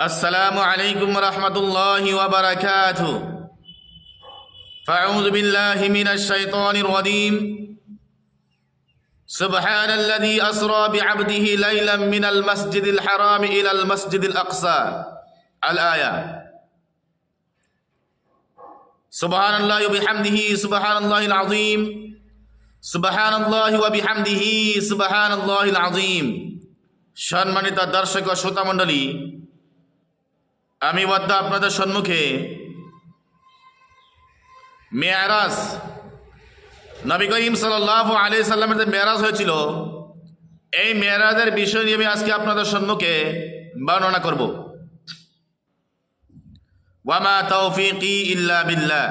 السلام عليكم ورحمة الله وبركاته فأعوذ بالله من الشيطان الرجيم سبحان الذي أسرى بعبده ليلا من المسجد الحرام إلى المسجد الأقصى الآية سبحان الله وبحمده سبحان الله العظيم سبحان الله وبحمده سبحان الله العظيم সম্মানিত দর্শক ও শ্রোতা মণ্ডলী আমি বদ্দা আপনাদের সম্মুখে। মেয়ারাজ, নবী করিম সাল্লাহ আলি সাল্লামের যে মেয়ারাজ হয়েছিল, এই মেয়ারাজের বিষয় নিয়ে আমি আজকে আপনাদের সম্মুখে বর্ণনা করব। ওয়ামা তৌফিকি ইল্লা বিল্লাহ।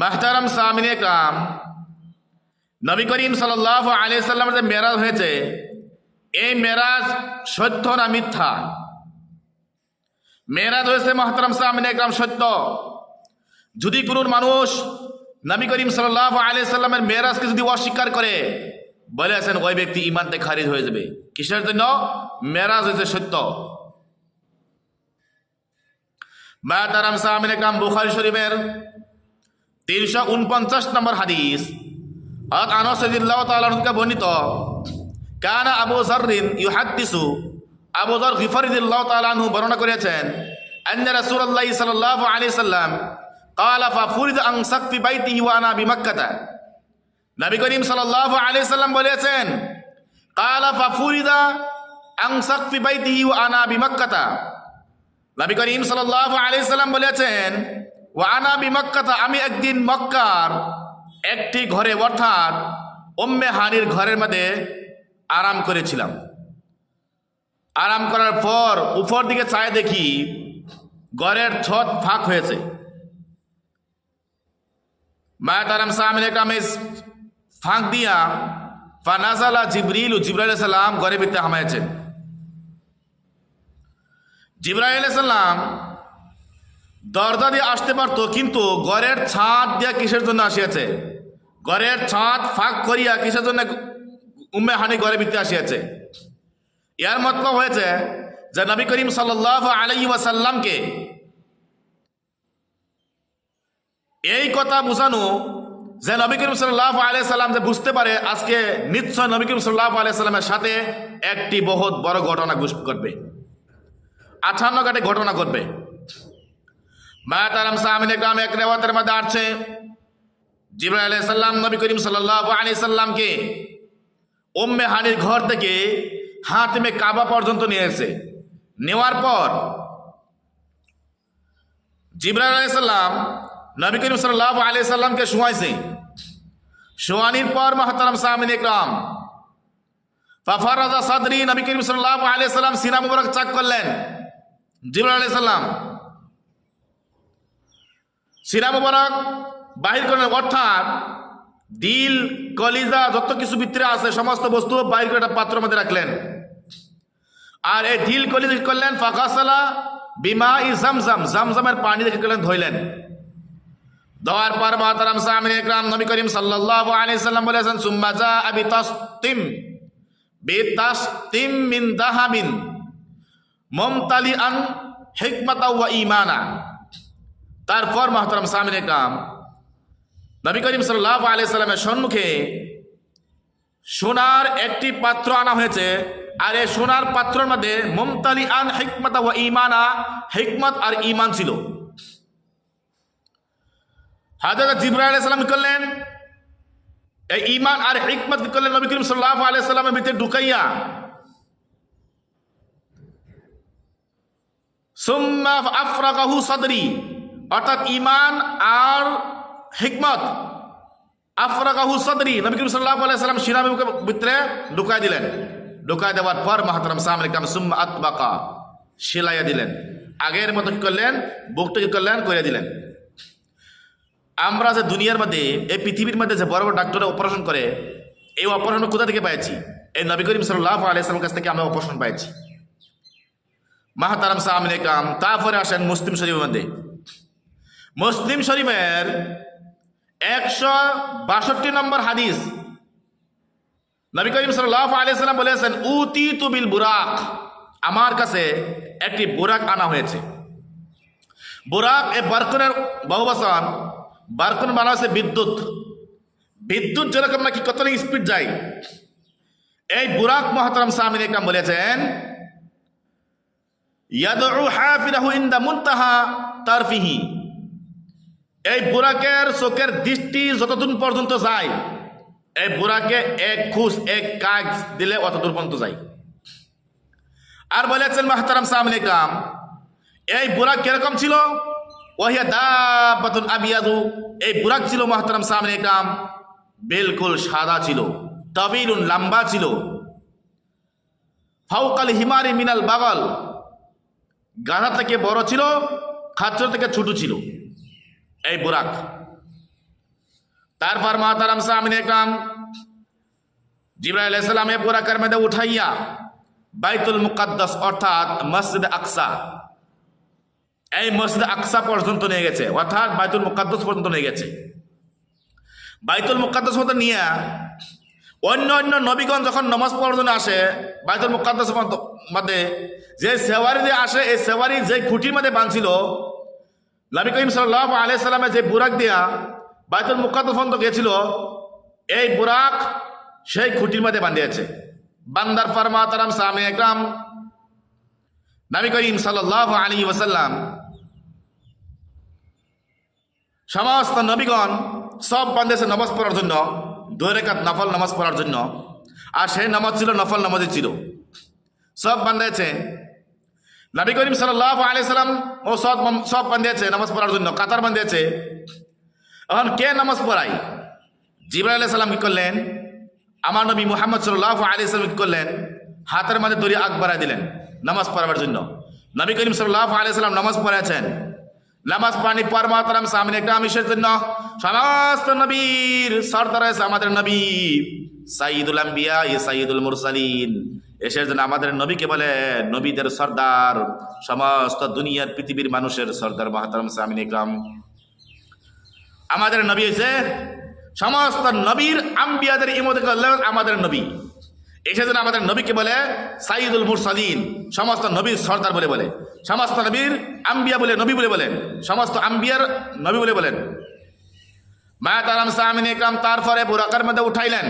মাহতারাম সামিন কাম নবী করিম সাল্লাহ আলি সাল্লামের যে মেয়ারাজ হয়েছে, এই মেরাজ সত্য না মিথ্যা? মেরাজ হয়েছে মহতরম সামিন একরাম সত্য। যদি কোনো মানুষ নবী করিম সাল্লাহ আলি সাল্লামের মেরাজকে যদি অস্বীকার করে, বলে আছেন, ওই ব্যক্তি ইমানতে খারিজ হয়ে যাবে। কিসের জন্য? মেরাজ হয়েছে সত্য। মাতারাম সামিন একরাম বুখারি শরীফের তিনশো উনপঞ্চাশ নম্বর হাদিস। আনসদিল্লাহ তালকে বর্ণিত, কানা আবু জারিন ইউহাদ্দিসু আবু আবুদর গিফরিদুল্লাহ তালাহু বর্ণনা করেছেন, আন্না রাসূলুল্লাহ সাল্লাল্লাহু আলাইহি সাল্লাম ক্বালা ফাফুরিদ আন সাকফি বাইতিহি ওয়া আনা বিমাক্কাতা। নবী করিম সাল্লাল্লাহু আলাইহি সাল্লাম বলেছেন, ক্বালা ফাফুরিদা আন সাকফি বাইতিহি ওয়া আনা বিমাক্কাতা। নবী করিম সাল্লাল্লাহু আলাইহি সাল্লাম বলেছেন, ওয়া আনা বিমাক্কাতা, আমি একদিন মক্কার একটি ঘরে অর্থাৎ উম্মে হানির ঘরের মধ্যে আরাম করেছিলাম। আরাম করার পর উপর দিকে চায় দেখি ঘরের ছত ফাঁক হয়েছে। মায়াত আরাম সামিন একরামে ফাঁক দিয়া, ফানাজালা জিবরিল ও জিব্রাইল সাল্লাম ঘরে ভিতরে হামাইছেন জিব্রাইল সাল্লাম দরজা দিয়ে আসতে পারতো, কিন্তু ঘরের ছাদ দিয়া কিসের জন্য আসিয়াছে? ঘরের ছাদ ফাঁক করিয়া কিসের জন্য উম্মে হানি ঘরে ভিতরে আসিয়াছে? ইয়ার মতলব হয়েছে যে নবী করিম সাল্লাহ আলাই ওয়াসাল্লামকে এই কথা বুঝানো যে নবী করিম সাল্লাহ আলাই সাল্লাম যে বুঝতে পারে আজকে নিশ্চয় নবী করিম সাল্লাহ আলাই সাল্লামের সাথে একটি বহুত বড় ঘটনা ঘটবে। আঠান্ন ঘাটে ঘটনা ঘটবে। মায়াতারাম সাহামিন গ্রাম এক রেওয়াতের মধ্যে আসছে জিব্রাহ আলাই সাল্লাম নবী করিম সাল্লাহ আলি সাল্লামকে ওম্মে হানির ঘর থেকে হাতিমে কাবা পর্যন্ত নিয়ে এসে। নেওয়ার পর জিব্রাহ আলাইসাল্লাম নবী করিম সাল্লাহ আলি সাল্লামকে শোয়াইছে। শোয়ানির পর মাহতারাম সাহামিন ইকরাম ফাফার রাজা সাদরি নবী করিম সাল্লাহ আলি সাল্লাম সিনা মুবারক চাক করলেন জিব্রাহ আলাই সাল্লাম সিনা মুবারক বাহির করলেন, অর্থাৎ দিল, কলিজা, যত কিছু ভিতরে আছে, সমস্ত বস্তু বাইর করে একটা পাত্র মধ্যে রাখলেন। আর এই দিল কলিজা কি করলেন, ফাঁকাসালা বিমা ই জামজাম, জামজামের পানি দেখে করলেন ধইলেন দেওয়ার পর মাতারাম সামিন ইকরাম নবী করিম সাল্লাল্লাহু আলাইহি সাল্লাম বলেছেন, সুম্মা জা আবি তাসতিম বিতাসতিম মিন দাহাবিন, মুমতালিআন হিকমাতা ওয়া ঈমানা। তারপর মাহতারাম সামিন ইকরাম নবী করিম সাল্লাহ আলিয়াল্লামের সম্মুখে সোনার একটি পাত্র আনা হয়েছে, আর এই সোনার পাত্রের মধ্যে মমতালি আন হিকমত ও ইমানা হিকমত আর ইমান ছিল। হাজরত জিব্রাহ আলাইসাল্লাম কি করলেন? এই ইমান আর হিকমত করলেন? নবী করিম সাল্লাহ আলাইসাল্লামের ভিতরে ঢুকাইয়া, সুম্মা আফরাকাহু সদরি, অর্থাৎ ইমান আর হিকমত আফরাকাহু সদরি, নবী করিম সাল্লাল্লাহু আলাইহি সাল্লাম শিরামের ভিতরে ঢুকাই দিলেন। ঢুকাই দেওয়ার পর মাহতারাম সামনে কাম সুম্মা আতবাকা, সেলাইয়া দিলেন। আগের মতো কি করলেন? বুকটা কি করলেন? করে দিলেন। আমরা যে দুনিয়ার মধ্যে, এই পৃথিবীর মধ্যে যে বড় বড় ডাক্তারে অপারেশন করে, এই অপারেশন কোথা থেকে পাইছি? এই নবী করিম সাল্লাহ আলাইসলামের কাছ থেকে আমরা অপারেশন পাইছি। মাহাতারাম সামনে কাম তারপরে আসেন মুসলিম শরীফের মধ্যে। মুসলিম শরীফের একশো বাষট্টি নম্বর হাদিস। নবী করিম সাল্লাহ আলিয়াল্লাম বলেছেন উতি তুবিল বুরাক। আমার কাছে একটি বুরাক আনা হয়েছে। বুরাক এই বারকুনের বহুবচন বারকুন মানে হচ্ছে বিদ্যুৎ। বিদ্যুৎ যেরকম নাকি কত স্পিড যায়। এই বুরাক মহতরম সামিন একরাম বলেছেন ইয়াদউ হাফিরাহু ইনদা মুনতাহা তারফিহি। এই বুরাকের চোখের দৃষ্টি যতদূর পর্যন্ত যায়, এই বুরাকে এক খুশ, এক কাজ দিলে অতদূর পর্যন্ত যায়। আর বলেছেন, মাহতারাম সামিন একরাম, এই বুরাক কীরকম ছিল? ওহিয়া দাবাতুন আবিয়াদু এই বুরাক ছিল মাহতারাম সামিন একরাম, বিলকুল সাদা ছিল, তবিলুন লম্বা ছিল। ফাউকাল হিমারি মিনাল বাগল, গাধা থেকে বড় ছিল, খাচ্চর থেকে ছোট ছিল। এই বুরাক। তারপর মাতারাম সামিন একরাম জিব্রাইল ইসলাম এ বুরাকের মধ্যে উঠাইয়া বাইতুল মুকাদ্দাস, অর্থাৎ মসজিদ আকসা, এই মসজিদ আকসা পর্যন্ত নিয়ে গেছে, অর্থাৎ বাইতুল মুকাদ্দাস পর্যন্ত নিয়ে গেছে। বাইতুল মুকাদ্দাস মতো নিয়ে অন্য অন্য নবীগণ যখন নমাজ পড়ার জন্য আসে, বাইতুল মুকাদ্দাস মধ্যে যে সেওয়ারি দিয়ে আসে, এই সেওয়ারি যে খুঁটির মধ্যে বাঁধছিল নবী করিম সাল্লাহ আলিয়া সাল্লামের যে বুরাক দিয়া বাইতুল মুকাদ্দাস পর্যন্ত গেছিল এই বুরাক সেই খুঁটির মধ্যে বাঁধিয়েছে বান্দার ফরমা তারাম সামনে একরাম নবী করিম সাল্লাহ আলী ওসাল্লাম সমস্ত নবীগণ সব বান্ধেছে নামাজ পড়ার জন্য, দুই রেখাত নফল নামাজ পড়ার জন্য, আর সেই নামাজ ছিল নফল নামাজই ছিল। সব বান্ধাইছে নবী করিম সাল্লাহ আলি সাল্লাম ও সব সব বান্ধিয়েছে নামাজ পড়ার জন্য, কাতার বান্ধিয়েছে। এখন কে নামাজ পড়াই জিবরা আলাহ সাল্লাম কি করলেন? আমার নবী মোহাম্মদ সাল্লাহ আলি সাল্লাম কি করলেন? হাতের মাঝে দড়ি আগ বাড়াই দিলেন নামাজ পড়াবার জন্য। নবী করিম সাল্লাহ আলি সাল্লাম নামাজ পড়েছেন নামাজ পানি পরমাতারাম সামনে একটা আমিষের জন্য সমস্ত নবীর সর্দার আমাদের নবী সাইদুল আম্বিয়া সাইদুল মুরসালিন। এসের যেন আমাদের নবীকে বলে, নবীদের সর্দার, সমস্ত দুনিয়ার পৃথিবীর মানুষের সর্দার মহাতারাম সামিন ইকরাম। আমাদের নবী হয়েছে সমস্ত নবীর আম্বিয়াদের করলেন আমাদের নবী। এসে যেন আমাদের নবীকে বলে, সাইদুল মুরসালিন, সমস্ত নবীর সর্দার বলে বলে, সমস্ত নবীর আম্বিয়া বলে, নবী বলে বলেন, সমস্ত আম্বিয়ার নবী বলে বলেন। মায়া তারাম সামিন ইকরাম তারপরে বুরাকার মধ্যে উঠাইলেন?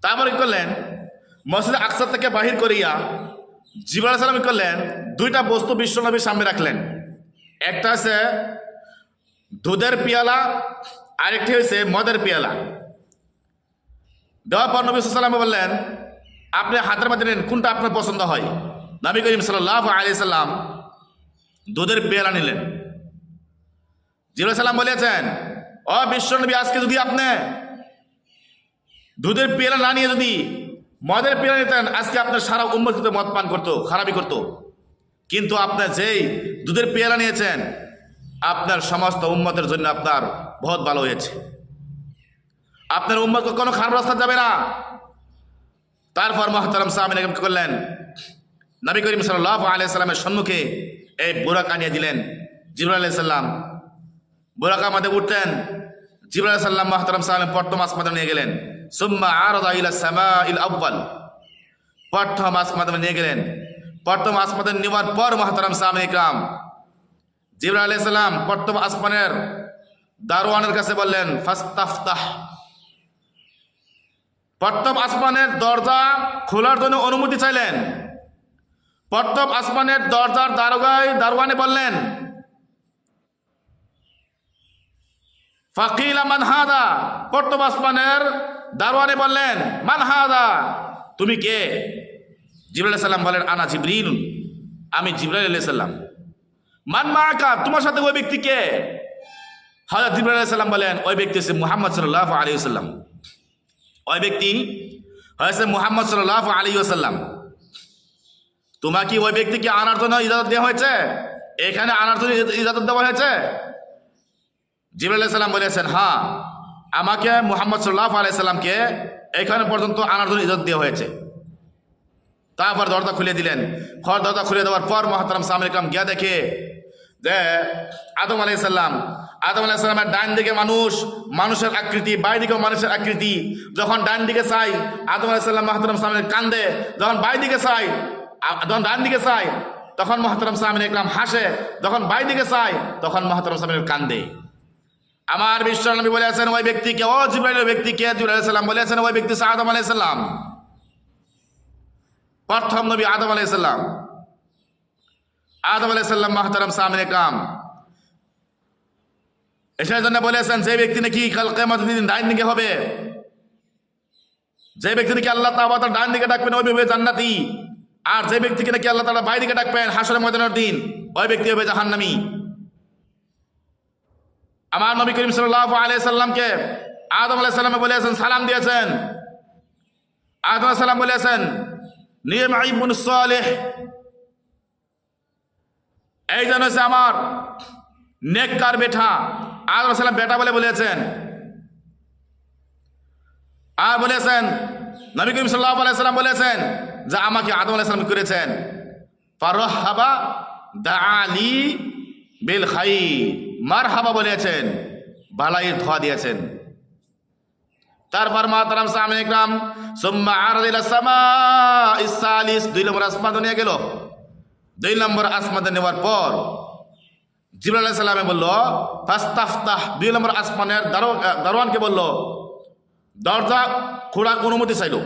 তারপরে করলেন? মসজিদ আকসার থেকে বাহির করিয়া জিবরাল সালাম করলেন? দুইটা বস্তু বিশ্ব নবীর সামনে রাখলেন। একটা আছে দুধের পেয়ালা, আরেকটি হয়েছে মদের পেয়ালা। দেওয়ার পর নবী সাল্লাম বললেন, আপনি হাতের মধ্যে নেন, কোনটা আপনার পছন্দ হয়? নবী করিম সাল্লাহ আলি সাল্লাম দুধের পেয়ালা নিলেন। জিরো সাল্লাম বলেছেন অ বিশ্ব নবী, আজকে যদি আপনি দুধের পেয়ালা না নিয়ে যদি মদের পেয়ালা নিতেন আজকে আপনার সারা উম্মত কিন্তু মদ পান করতো, খারাপই করতো। কিন্তু আপনার যেই দুধের পেয়ালা নিয়েছেন, আপনার সমস্ত উম্মতের জন্য আপনার বহুত ভালো হয়েছে। আপনার উম্মত কোনো খারাপ রাস্তা যাবে না। তারপর মহতারাম সামিন কি করলেন? নবী করিম সাল্লাহ আলিয়া সাল্লামের সম্মুখে এই বুরাক আনিয়ে দিলেন। জিবুল আলাহ সাল্লাম বুরাক আমাদের উঠলেন। জিবুল আলাহ সাল্লাম মহতারাম সাল্লাম প্রথম আসমাদে নিয়ে গেলেন। সুম্মা আরদা ইলা সামা ইল আব্বাল প্রথম আসমাদে নিয়ে গেলেন। প্রথম আসমাদে নেওয়ার পর মহতারাম সামিন ইকরাম জিবরা আলাইহিস সালাম প্রথম আসমানের দারোয়ানের কাছে বললেন, ফাস্তাফতাহ। প্রথম আসমানের দরজা খোলার জন্য অনুমতি চাইলেন। প্রথম আসমানের দরজার দারোগায় দারোয়ানে বললেন, ফাকিল মানহাদা প্রথম আসমানের দারোয়ানে বললেন মানহাদা তুমি কে? জিবরাল সাল্লাম বলেন, আনা জিবরিল আমি জিবরাল আলাইহিস সাল্লাম মান মাকা তোমার সাথে ওই ব্যক্তি কে? হজরত জিবরাল আলাইহিস সাল্লাম বলেন, ওই ব্যক্তি হচ্ছে মুহাম্মদ সাল্লাল্লাহু আলাইহি ওয়াসাল্লাম। ওই ব্যক্তি হয়েছে মুহাম্মদ সাল্লাহ আলী ওসাল্লাম তোমাকে ওই ব্যক্তিকে আনার জন্য ইজাজত দেওয়া হয়েছে? এখানে আনার জন্য ইজাজত দেওয়া হয়েছে? জিবুল্লাহ সাল্লাম বলেছেন হ্যাঁ। আমাকে মুহাম্মদ সাল্লাহ আলাইসাল্লামকে এখানে পর্যন্ত আনার জন্য ইজাজত দেওয়া হয়েছে। তারপর দরজা খুলে দিলেন। খর দরজা খুলে দেওয়ার পর মহাতারাম সামিল ইকরাম গিয়া দেখে যে আদম আলাইসাল্লাম আদম আলাইসাল্লামের ডান দিকে মানুষ, মানুষের আকৃতি বাই দিকেও মানুষের আকৃতি। যখন ডান দিকে চাই, আদম আলাইসাল্লাম মাহাতারাম সামনে কান্দে। যখন বাই দিকে চাই যখন ডান দিকে চাই, তখন মহাতরম সামিন ইকরাম হাসে। যখন বাই দিকে চায় তখন মহাতরম সামিন কান্দে। আমার বিশ্ব নবী বলেছেন ওই ব্যক্তিকে, ও জিব্রাইল ওই ব্যক্তিকে, জিব্রাইল বলেছেন ওই ব্যক্তি আদম আলাইহিস সালাম। প্রথম নবী আদম আলাইহিস সালাম। আদম আলাইহিস সালাম, মহতারাম সামিন ইকরাম এটার জন্য বলেছেন যে ব্যক্তি নাকি কাল কেমত দিন ডাইন দিকে হবে, যে ব্যক্তি নাকি আল্লাহ তাআলা তার ডান দিকে ডাকবেন, ওই হবে জান্নাতি। আর যে ব্যক্তিকে নাকি আল্লাহ তাআলা বাই দিকে ডাকবেন, হাসরের ময়দানের দিন, ওই ব্যক্তি হবে জাহান্নামী। আমার নবী করিম সাল্লাল্লাহু আলাইহি সাল্লামকে আদম আলাইহিস সালামে বলেছেন সালাম দিয়েছেন। আদম আলাইহিস সালাম বলেছেন নিয়ম ইবনুন সালেহ। এই জন হচ্ছে আমার নেককার বেটা, আদম আলাইহিস সালাম বেটা বলে বলেছেন। আর বলেছেন নবী করিম সাল্লাল্লাহু আলাইহি সাল্লাম বলেছেন যে, আমাকে আদম আলাইহিস সালাম করেছেন। ফারহাবা দাআলি বিল খাইর মারহাবা বলেছেন, বালাইয়ের ধোয়া দিয়েছেন। তারপর মাতারাম সামনে ইকরাম সুম্মা আরদিল সামা ইসালিস, দুই নম্বর আসমান নিয়ে গেল। দুই নম্বর আসমান নেওয়ার পর জিবরাল আলাইহিস সালামে বলল, ফাস্তাফতাহ, দুই নম্বর আসমানের দারো- দারোয়ানকে বলল, দরজা খোলার অনুমতি চাইল।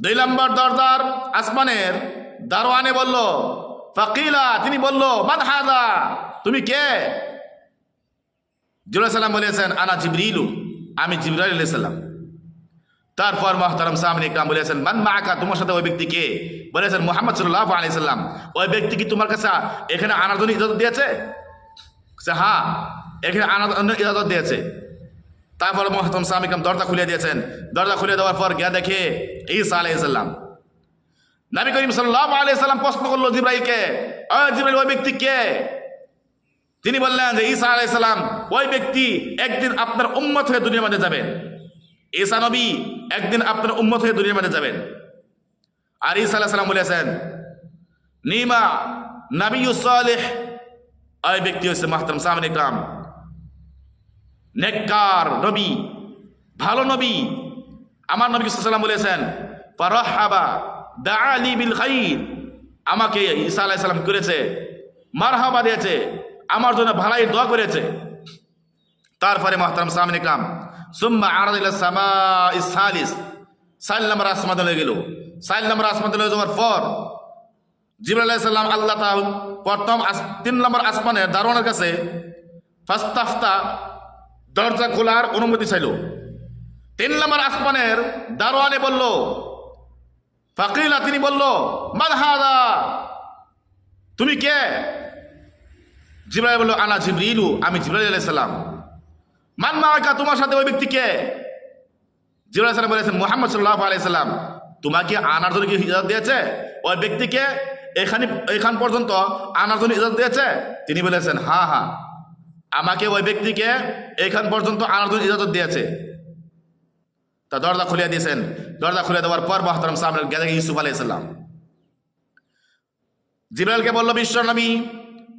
দুই নম্বর দরজার আসমানের দারোয়ানে বলল, ফাকিলা, তিনি বলল, মান হাদা তুমি কে? জিবরাল সাল্লাম বলেছেন, আনা জিবরিলু। আমি জিবরাইল আলাইহিস সালাম। তারপর মহতারাম সামনে ইকরাম বলেছেন, মান মাআকা? তোমার সাথে ওই ব্যক্তি কে? বলেছেন, মোহাম্মদ সাল্লাল্লাহু আলাইহি সাল্লাম। ওই ব্যক্তি কি তোমার কাছে এখানে আনার জন্য ইজাজত দিয়েছে? হ্যাঁ এখানে আনার জন্য ইজাজত দিয়েছে। তারপর মহতম সামিকাম দরজা খুলে দিয়েছেন। দরজা খুলে দেওয়ার পর গিয়া দেখে ঈসা আলাইহিস সালাম। নবী করিম সাল্লাল্লাহু আলাইহি সাল্লাম প্রশ্ন করল, জিব্রাইলকে? জিব্রাইল, ওই ব্যক্তি কে? তিনি বললেন যে, ঈসা আলাইহিস সালাম, ওই ব্যক্তি একদিন আপনার উম্মত হয়ে দুনিয়ার মধ্যে যাবেন। ঈসা নবী একদিন আপনার উম্মত হয়ে দুনিয়ার মধ্যে যাবেন। আর ঈসা আলাইহিস সালাম বলেছেন, নিমা নবী সালেহ ওই ব্যক্তি হচ্ছে মাহতারাম সামনে ইকরাম নেককার নবী, ভালো নবী। আমার নবী সাল্লাম বলেছেন, ফারহাবা দাআলি বিল খাইর আমাকে ঈসা আলাইহিস সালাম করেছে, মারহাবা দিয়েছে। আমার জন্য ভালাই দোয়া করেছে। তারপরে মহতারাম সামনে কাম সুম্মা সামা ইসালিস সাইল নম্বর আসমাদ হয়ে গেল। সাইল নম্বর আসমাদ হয়ে যাওয়ার পর সালাম আল্লাহ তাআল প্রথম তিন নম্বর আসমানের দারোয়ানের কাছে ফাস্তাফতা দরজা খোলার অনুমতি চাইল। তিন নম্বর আসমানের দারোয়ানে বলল, ফাকিলা, তিনি বলল, মান হাদা? তুমি কে? জিব্রাইল বলল আনা জিবরিলু? আমি জিব্রাইল আলাইহিস সালাম। মান মাআকা, তোমার সাথে ওই ব্যক্তি কে? জিব্রাইল সালাম বলেছেন, মুহাম্মদ সাল্লাল্লাহু আলাইহি সাল্লাম, তোমাকে আনার জন্য কি ইজাজত দিয়েছে? ওই ব্যক্তিকে এখানে, এখান পর্যন্ত আনার জন্য ইজাজত দিয়েছে? তিনি বলেছেন হ্যাঁ হ্যাঁ আমাকে ওই ব্যক্তিকে এখান পর্যন্ত আনার জন্য ইজাজত দিয়েছে। তা দরজা খুলে দিয়েছেন। দরজা খুলে দেওয়ার পর মহতরম সামনে গেলে ইউসুফ আলাইসাল্লাম জিব্রাইলকে বলল, বিশ্ব নবী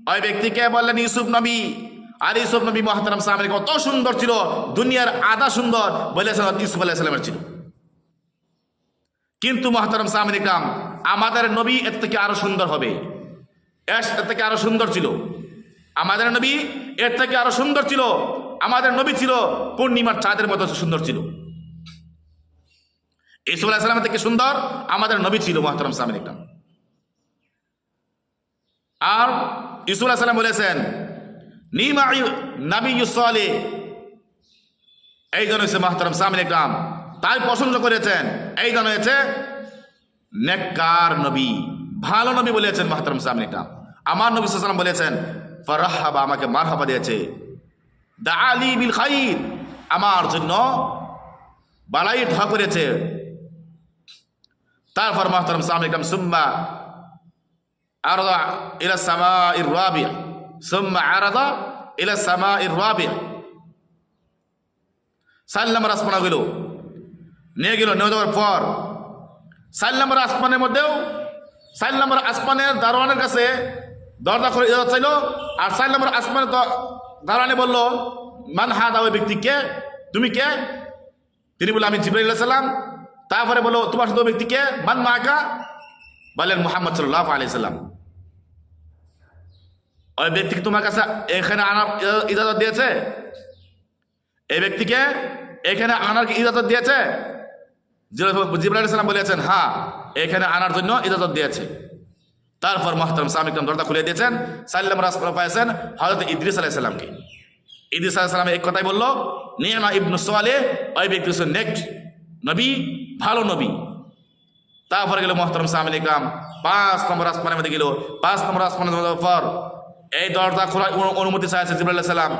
ওই ব্যক্তিকে বললেন? ইউসুফ নবী। আর ইউসুফ নবী মহতরম সামনে কত সুন্দর ছিল। দুনিয়ার আধা সুন্দর বলেছেন ইউসুফ আলাইসাল্লামের ছিল। কিন্তু মহতরম সামনে কাম আমাদের নবী এর থেকে আরও সুন্দর হবে। এস এর থেকে আরও সুন্দর ছিল। আমাদের নবী এর থেকে আরও সুন্দর ছিল। আমাদের নবী ছিল পূর্ণিমার চাঁদের মতো সুন্দর ছিল। ইসুফ আলাহিসাল্লামের থেকে সুন্দর আমাদের নবী ছিল মহতরম সামিন ইকরাম। আর ইসুফ আলাহিসাল্লাম বলেছেন নিমা নাবি ইউসলে এই জন হয়েছে মহতরম সামিন ইকরাম। তাই পছন্দ করেছেন, এই জন হয়েছে নেককার নবী, ভালো নবী বলেছেন মহতরম সামিন ইকরাম। আমার নবী সাল্লাম বলেছেন, ফরহাবা, আমাকে মারহাবা দিয়েছে। দা আলী বিল খাইর। আমার জন্য বালাই ধোয়া করেছে। তারপর মহতরম সামনে ইকরাম, সুম্মা আরদা ইলা সামা ইর রাবি সুম্মা আরদা ইলা সামা ইর রাবি সাল নম্বর আসমানা গেল। নিয়ে গেল, নিয়ে যাওয়ার পর সাল নম্বর আসমানের মধ্যেও সাল নম্বর আসমানের দারোয়ানের কাছে দরজা করে ইজাজত চাইল, আর সাল নম্বর আসমানের দারোয়ানে বলল, মান হাদা, ওই ব্যক্তি কে? তুমি কে? তিনি বলে আমি জিব্রাইল সালাম। তারপরে বলো তোমার সাথে ওই ব্যক্তিকে মান মাকা বলেন মুহাম্মদ সাল্লাহ আলি সাল্লাম, ওই ব্যক্তিকে তোমার কাছে এখানে আনার ইজা- ইজাজত দিয়েছে? এই ব্যক্তিকে এখানে আনার কি ইজাজত দিয়েছে? সালাম বলেছেন হ্যাঁ এখানে আনার জন্য ইজাজত দিয়েছে। তারপর মহতরম সামিকরম দরজা খুলে দিয়েছেন, সাল্লাম রাসপুর পাইছেন হজরত ইদ্রিস আলাইসাল্লামকে ইদ্রিস আলাইসাল্লাম এক কথাই বলল, নিয়মা ইবনু সোয়ালে ওই ব্যক্তি নেক্সট নবী, ভালো নবী। তারপরে গেল মোহতরম সামিল ইকরাম। পাঁচ নম্বর আসমানের মধ্যে গেল। পাঁচ নম্বর আসমানের পর এই দরজা খোলার অনুমতি চাইছে জিবরাল সালাম।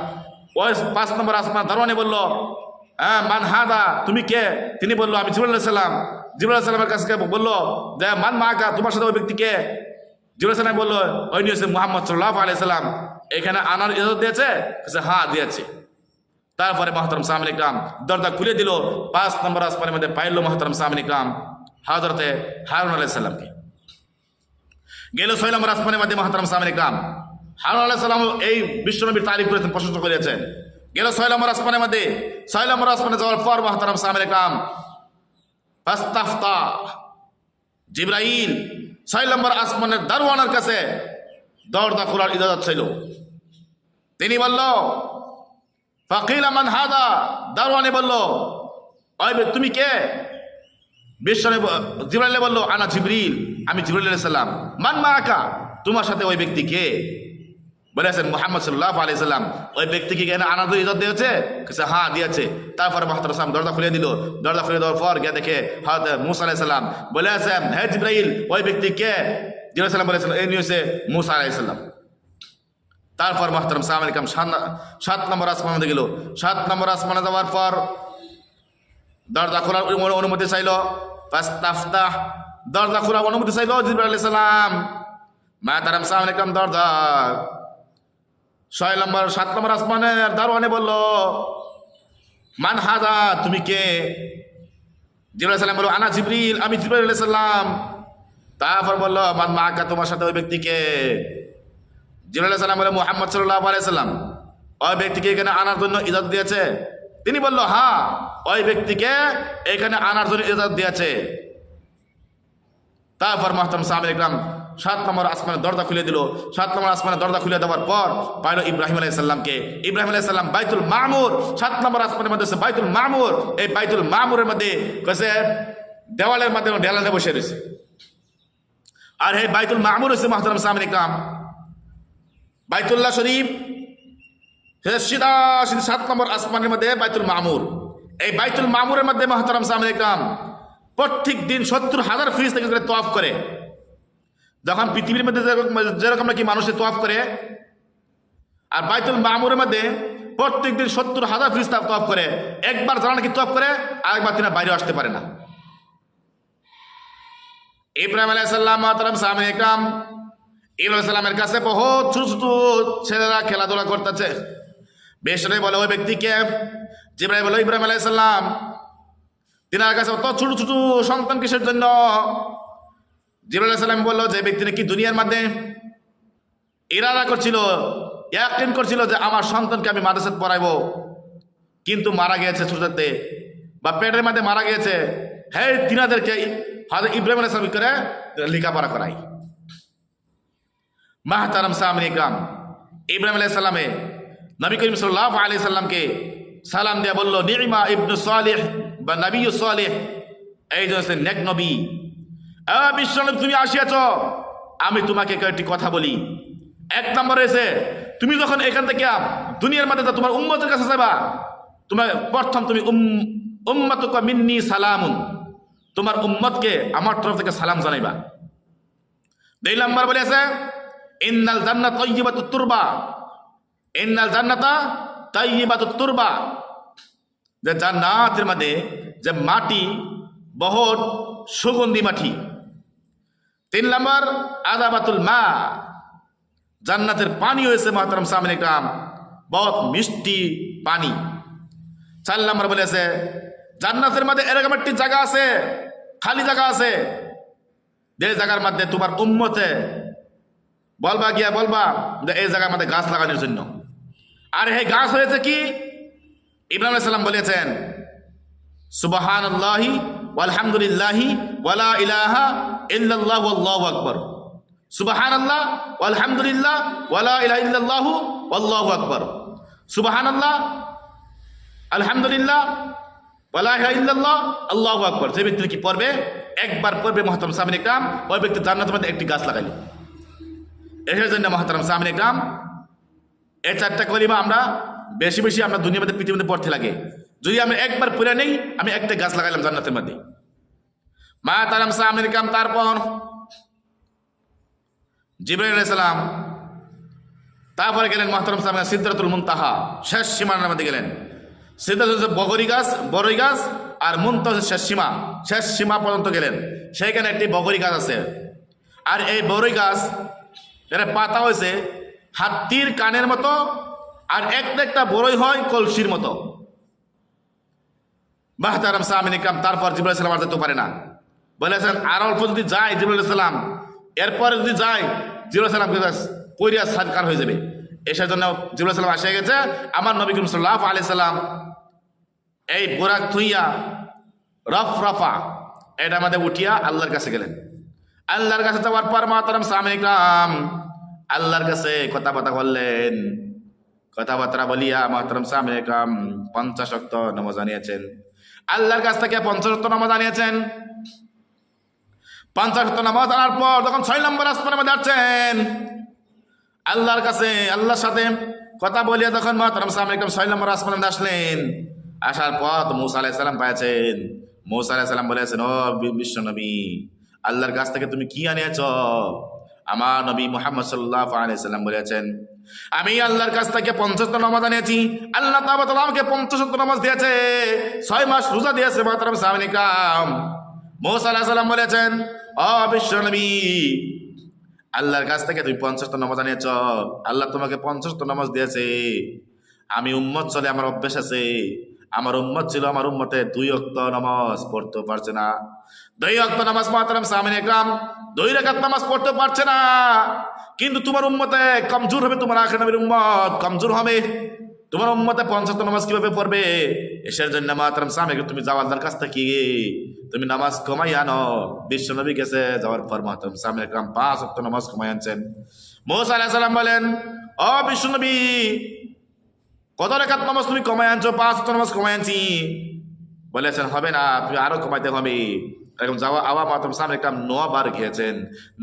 ওই পাঁচ নম্বর আসমান দারোয়ানি বলল হ্যাঁ মান হাদা, তুমি কে? তিনি বলল, আমি জিবরাল সালাম। জিবরাল সালামের কাছে বলল, যে মান মাকা, তোমার সাথে ওই ব্যক্তি কে? জিবরাল সালাম বলল, ওই নিয়ে মোহাম্মদ সাল্লাহ আলাই সাল্লাম এখানে আনার ইজাজত দিয়েছে? হ্যাঁ দিয়েছে। তারপরে মহতরম সামিন ইকরাম দরজা খুলে দিল, পাঁচ নম্বর আসমানের মধ্যে পাইল মহতরম সামিন ইকরাম। হাজরতে হারুন আলাইসাল্লামকে গেল ছয় নম্বর আসমানের মধ্যে মহতরম সামিন ইকরাম হারুন আলাইসাল্লাম এই বিশ্বনবীর তারিফ করেছেন, প্রশংসা করেছেন গেল ছয় নম্বর আসমানের মধ্যে ছয় নম্বর আসমানে যাওয়ার পর মহতরম সামিন ইকরাম ফাস্তাফতা, জিব্রাইল ছয় নম্বর আসমানের দারোয়ানের কাছে দরজা খোলার ইজাজত ছিল তিনি বলল, ফাকিল আমান হাদা? দারোয়ানে বলল তুমি কে? বিশ্বনে জিবরাইলে বলল আনা জিবরিল, আমি জিবরাইল আলাইহিস সালাম। মান মা আকা তোমার সাথে ওই ব্যক্তি কে? বলেছেন মোহাম্মদ সাল্লাহ আলি সাল্লাম। ওই ব্যক্তিকে কেন আনাদের ইজত দিয়েছে? কাছে হ্যাঁ দিয়েছে। তারপরে মাহতার সালাম দরজা খুলে দিল। দরজা খুলে দেওয়ার পর গিয়ে দেখে হয়তো মুসা আলাই সাল্লাম বলে আছেন হে জিব্রাইল, ওই ব্যক্তি কে? জিবরাইল সাল্লাম বলেছেন এই হচ্ছে মুসা আলাই সাল্লাম তারপর মাহতারাম সালাম আলাইকাম সাত নম্বর আসমানে গেল। সাত নম্বর আসমানে যাওয়ার পর দরজা খোলার অনুমতি চাইল। ফাস্তাফতাহ, দরজা খোলার অনুমতি চাইল জিবরাইল আলাইহিস সালাম। মাহতারাম সালাম আলাইকাম দরজা। ছয় নম্বর, সাত নম্বর আসমানের দারোয়ানে বলল, মান হাদা, তুমি কে? জিবরাইল সালাম বলল, আনা জিবরিল, আমি জিবরাইল আলাইহিস সালাম। তারপর বলল, মান মা আকা তোমার সাথে ওই ব্যক্তিকে জিবরাইল সালাম বলে মোহাম্মদ সাল্লাহ আলাইসাল্লাম ওই ব্যক্তিকে এখানে আনার জন্য ইজাদ দিয়েছে? তিনি বলল হ্যাঁ ওই ব্যক্তিকে এখানে আনার জন্য ইজাদ দিয়েছে। তারপর মাহতাম সামিল ইকরাম সাত নম্বর আসমানের দরজা খুলে দিল। সাত নম্বর আসমানের দরজা খুলে দেওয়ার পর পাইল ইব্রাহিম আলাইসাল্লামকে ইব্রাহিম আলাইসাল্লাম বাইতুল মামুর। সাত নম্বর আসমানের মধ্যে বাইতুল মামুর। এই বাইতুল মামুরের মধ্যে কেছে দেওয়ালের মাধ্যমে ঢেলাতে বসে রয়েছে আর এই বাইতুল মামুর হচ্ছে মাহতারাম সামিল ইকরাম। বাইতুল্লাহ শরীফ সিধা সিধা সাত নম্বর আসমানের মধ্যে বাইতুল মামুর। এই বাইতুল মামুরের মধ্যে মহতারাম সামনে ইকরাম প্রত্যেক দিন সত্তর হাজার ফ্রিজ থেকে তোয়াফ করে। যখন পৃথিবীর মধ্যে যেরকম নাকি মানুষে তোয়াফ করে, আর বাইতুল মামুরের মধ্যে প্রত্যেক দিন সত্তর হাজার ফ্রিজ তোয়াফ করে। একবার যারা নাকি তোয়াফ করে, আরেকবার তিনি বাইরে আসতে পারে না। ইব্রাহিম আলাইসাল্লাম মহতারাম সামনে ইকরাম ইব্রাহিম সালামের কাছে বহুত ছোট ছোট ছেলেরা খেলাধুলা করতেছে। বেশরে বলে, ওই ব্যক্তিকে জিব্রাহিম বলে, ইব্রাহিম আলাইসাল্লাম তিনার কাছে অত ছোট ছোট সন্তান কিসের জন্য? জিব্রাহিম আলাইসাল্লাম বলল, যে ব্যক্তি নাকি দুনিয়ার মধ্যে ইরাদা করছিল, ইয়াকিন করছিল যে আমার সন্তানকে আমি মাদ্রাসাত পড়াইবো, কিন্তু মারা গিয়েছে ছোটতে বা পেটের মধ্যে মারা গিয়েছে হ্যাঁ তিনাদেরকে হাজার ইব্রাহিম আলাইসালাম করে লেখাপড়া করাই। মাহতারাম সামনে গ্রাম, ইব্রাহিম আলাইহিস সালামে নবী করিম সাল্লাহ আলি সাল্লামকে সালাম দেয়া বলল নিরিমা ইবনু সালেহ বা নবী সালেহ। এই যে হচ্ছে নেক নবী। বিশ্বনবী, তুমি আসিয়াছ, আমি তোমাকে একটি কথা বলি। এক নম্বর এসে তুমি যখন এখান থেকে দুনিয়ার মধ্যে তোমার উম্মতের কাছে যাবা, তোমার প্রথম তুমি উম, উম্মতুকা মিন্নি সালামুন। তোমার উম্মতকে আমার তরফ থেকে সালাম জানাইবা। দুই নম্বর বলেছে, ইন্নাল জান্নাত তাইয়িবাতুত তুরবা। ইন্নাল জান্নাতা তাইয়িবাতুত তুরবা। যে জান্নাতের মধ্যে যে মাটি বহুত সুগন্ধি মাটি। তিন নম্বর আদাবাতুল মা। জান্নাতের পানি হয়েছে মহতারাম সামনে কাম বহুত মিষ্টি পানি। চার নম্বর বলেছে, জান্নাতের মধ্যে এরকম একটি জায়গা আছে, খালি জায়গা আছে। যে জায়গার মধ্যে তোমার উম্মতে বলবা গিয়া বলবা যে এই জায়গার মধ্যে গাছ লাগানোর জন্য। আর এই গাছ হয়েছে কি? ইব্রাহিম সাল্লাম বলেছেন সুবাহান আল্লাহি আলহামদুলিল্লাহি ওয়ালা ইলাহা ইল্লাল্লাহ আল্লাহু আকবার। সুবহানাল্লাহ আলহামদুলিল্লাহ ওয়ালা ইলাহা ইল্লাল্লাহু আল্লাহু আকবার। সুবহানাল্লাহ আলহামদুলিল্লাহ ওয়ালা ইলাহা ইল্লাল্লাহ আল্লাহু আকবার। যে ব্যক্তি কি পড়বে? একবার পড়বে মহতরম সামিন ইকরাম ওই ব্যক্তি জান্নাতের মধ্যে একটি গাছ লাগাইল। এর জন্য মহতরম সামিন ইকরাম এই চারটা কলিমা আমরা বেশি বেশি আমরা পৃথিবীর মধ্যে পড়তে লাগে। যদি আমি একবার পড়ে নেই, আমি একটা গাছ লাগাইলাম জান্নাতের মধ্যে। মা তারাম সামিন ইকরাম তারপর জিব্রাইল সালাম, তারপরে গেলেন মহতরম সাহেব সিদ্ধাতুল মুনতাহা, শেষ সীমার মধ্যে গেলেন। সিদ্ধাত হচ্ছে বগরি গাছ বড়ই গাছ, আর মুন্ত হচ্ছে শেষ সীমা। শেষ সীমা পর্যন্ত গেলেন। সেইখানে একটি বগরি গাছ আছে। আর এই বড়ই গাছ এর পাতা হয়েছে হাতির কানের মতো আর একটা একটা বড়ই হয় কলসির মতো। বাহতারাম সামিন ইকরাম, তারপর জিবুল সালাম আর যেতে পারে না। বলেছেন আর অল্প যদি যায় জিবুল সালাম, এরপরে যদি যায় জিবুল পরিয়া সাদকার হয়ে যাবে। এসার জন্য জিবুল আসে গেছে। আমার নবী করিম সাল্লাহ আলি সাল্লাম এই বোরাক থুইয়া, রফ রফা, এটা আমাদের উঠিয়া আল্লাহর কাছে গেলেন। আল্লাহর কাছে যাওয়ার পর মাতারাম সামিন ইকরাম আল্লাহর কাছে কথা কথা বললেন। কথাবার্তা বলিয়া মহতরম সামনে কাম পঞ্চাশ অক্ত নমাজ আনিয়েছেন। আল্লাহর কাছ থেকে পঞ্চাশ অক্ত নামাজ আনিয়েছেন। পঞ্চাশ অক্ত নামাজ আনার পর যখন ছয় নম্বর আসমানের মধ্যে আসছেন, আল্লাহর কাছে, আল্লাহর সাথে কথা বলিয়া তখন মহতরম সামনে কাম ছয় নম্বর আসমানের মধ্যে আসলেন। আসার পর মুসা আলাইসাল্লাম পাইছেন মুসা আলাইসাল্লাম বলেছেন ও বি- বিশ্ব নবী, আল্লাহর কাছ থেকে তুমি কি আনিয়েছ? আমার নবী মোহাম্মদ সাল্লাহ আলাইসাল্লাম বলেছেন, আমি আল্লাহর কাছ থেকে পঞ্চাশটা নামাজ আনিয়েছি। আল্লাহ তাবাতালা আমাকে পঞ্চাশত্ব নামাজ দিয়েছে। ছয় মাস রোজা দিয়েছে মাতারাম সামনিকাম মোসা সাল্লাম বলেছেন অ বিশ্ব নবী, আল্লাহর কাছ থেকে তুমি পঞ্চাশটা নামাজ আনিয়েছ। আল্লাহ তোমাকে পঞ্চাশটা নামাজ দিয়েছে। আমি উম্মত চলে, আমার অভ্যেস আছে। আমার উম্মত ছিল, আমার উম্মতে দুই অক্ত নামাজ পড়তে পারছে না। দুই অক্ত নামাজ মাতারাম সামিন একরাম, দুই রেখাত নামাজ পড়তে পারছে না। কিন্তু তোমার উম্মতে কমজোর হবে তোমার আখের নবীর উম্মত, কমজোর হবে। তোমার উম্মতে পঞ্চাশ নামাজ কীভাবে পড়বে? এসের জন্য মাতারাম সামিক তুমি যাও কাছ থেকে, তুমি নামাজ কমাই আনো। বিশ্ব নবী গেছে, যাওয়ার পর মাতারাম সামিন একরাম পাঁচ অক্ত নামাজ কমাই আনছেন। মোসা আলাহ সাল্লাম বলেন অ বিশ্ব নবী কত রেখাত নামাজ তুমি কমাই আনছো? পাঁচ নামাজ কমাই আনছি। বলেছেন হবে না, তুমি আরও কমাইতে হবে। এরকম যাওয়া আওয়া মাতম সামনে একটা নবার খেয়েছেন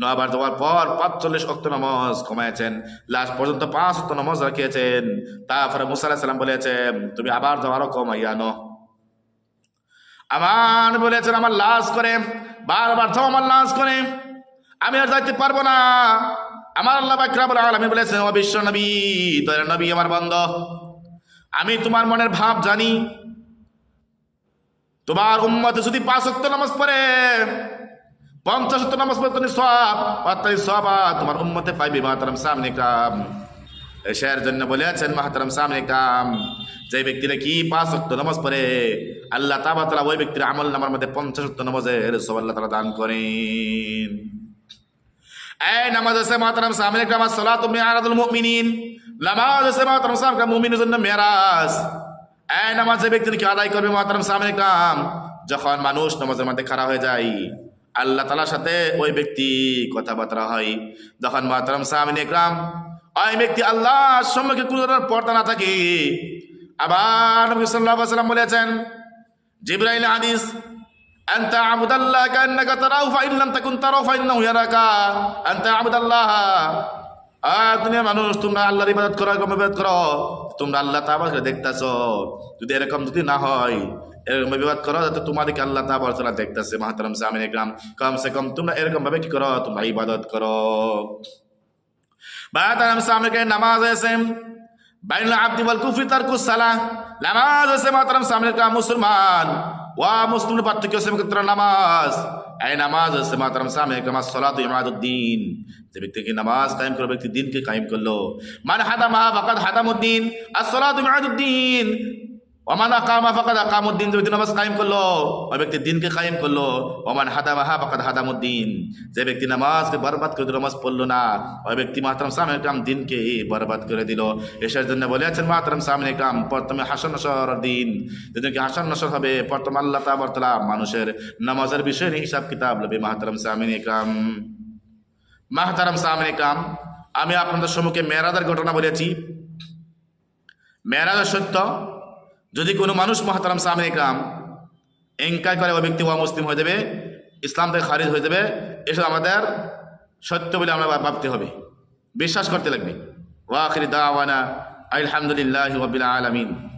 নবার যাওয়ার পর পাঁচচল্লিশ অক্ত নামাজ কমাইছেন লাস্ট পর্যন্ত পাঁচ অক্ত নামাজ রাখিয়েছেন। তারপরে মুসা আলাহিসাল্লাম সাল্লাম বলেছেন, তুমি আবার যাও, আরও কমাই আনো। আমার বলেছেন, আমার লাশ করে, বারবার যাও আমার লাশ করে। আমি আর যাইতে পারব না। আমার আল্লাহ বাকরাবুল আলমী বলেছেন, ও বিশ্ব নবী তোর নবী আমার বন্ধ। আমি তোমার মনের ভাব জানি। তোমার উম্মতে যদি পাঁচ অক্ত নামাজ পড়ে পঞ্চাশ অক্ত নামাজ পড়ে তুমি সব, অর্থাৎ সব তোমার উম্মতে পাইবে মাতারাম সামনে কাম। এসের জন্য বলেছেন মাহাতারাম সামনে কাম। যে ব্যক্তিরা কি পাঁচ অক্ত নামাজ পড়ে, আল্লাহ তাবা তালা ওই ব্যক্তির আমল নামার মধ্যে পঞ্চাশ অক্ত নামাজের সব আল্লাহ তালা দান করেন। এই নামাজ আছে মাতারাম সামনে কাম সালাত মিয়ারাদুল মুমিনিন। নামাজ আছে মাতারাম সামনে কাম মুমিনের জন্য মেরাজ এই নামাজ যে ব্যক্তি কি আদায় করবে মাতারাম সামনে কাম যখন মানুষ নামাজের মধ্যে খাড়া হয়ে যায় আল্লাহ তালার সাথে ওই ব্যক্তি কথাবার্তা হয় যখন মাতারাম সামনে কাম ওই ব্যক্তি আল্লাহ সম্মুখে কোনো ধরনের পর্দা না থাকে আবার নবী সাল্লাল্লাহু আলাইহি ওয়াসাল্লাম বলেছেন জিব্রাইল হাদিস أن تعبد الله كأنك تراه فإن لم تكن تراه فإنه يراك أن تعبد الله দুনিয়া মানুষ, তোমরা আল্লাহর ইবাদত করো, এরকম ইবাদত করো। তোমরা আল্লাহ তাবাকে দেখতেছো। যদি এরকম যদি না হয়, এরকম বিবাদ করো যাতে তোমাদেরকে আল্লাহ তাবার তারা দেখতেছে, মাহাতারাম সামিন একরাম কম সে কম তোমরা এরকম ভাবে কি করো, তোমরা ইবাদত করো। মাহাতারাম সামিনকে নামাজ আছে। বাইনুল আব্দি ওয়াল কুফরি তারকুস সালাহ। নামাজ আছে মাহাতারাম সামিন একরাম মুসলমান। ওয়া মুসলিমের পার্থক্য হচ্ছে ক্ষেত্রে নামাজ। এই নামাজ হচ্ছে মাতারাম সামে নামাজ সলাত ইমাদুদ্দিন। যে ব্যক্তিকে নামাজ কায়েম করল, ব্যক্তি দিনকে কায়েম করল। মানে হাদামা ফাকাদ হাদামুদ্দিন আর সলাত ইমাদুদ্দিন। ওমান আকামা ফাকাদ আকামুদ্দিন, যে ব্যক্তি নামাজ কায়েম করল, ওই ব্যক্তি দিনকে কায়েম করল। ওমান হাদামাহা ফাকাদ হাদামুদ্দিন, যে ব্যক্তি নামাজকে বরবাদ করে দিল, নামাজ পড়ল না, ওই ব্যক্তি মাহতারাম সামনে ইকরাম দিনকে বরবাদ করে দিল। এসার জন্য বলেছেন, মাহতারাম সামনে ইকরাম প্রথমে হাসন নসর দিন। যেদিনকে হাসন নসর হবে, প্রথম আল্লাহ তাবরতলা মানুষের নামাজের বিষয়ে হিসাব কিতাব লবে মাহতারাম সামিন ইকরাম মাহতারাম সামিন ইকরাম আমি আপনাদের সম্মুখে মেরাদের ঘটনা বলেছি। মেরাজের সত্য যদি কোনো মানুষ, মহাতারাম সামনে ইকরাম এঙ্কার করে ওই ব্যক্তি মুসলিম হয়ে যাবে, ইসলাম থেকে খারিজ হয়ে যাবে, এসব আমাদের সত্য বলে আমরা ভাবতে হবে। বিশ্বাস করতে লাগবে। ওয়া ওয়াখির দাওয়ানা আলহামদুলিল্লাহ আলমিন।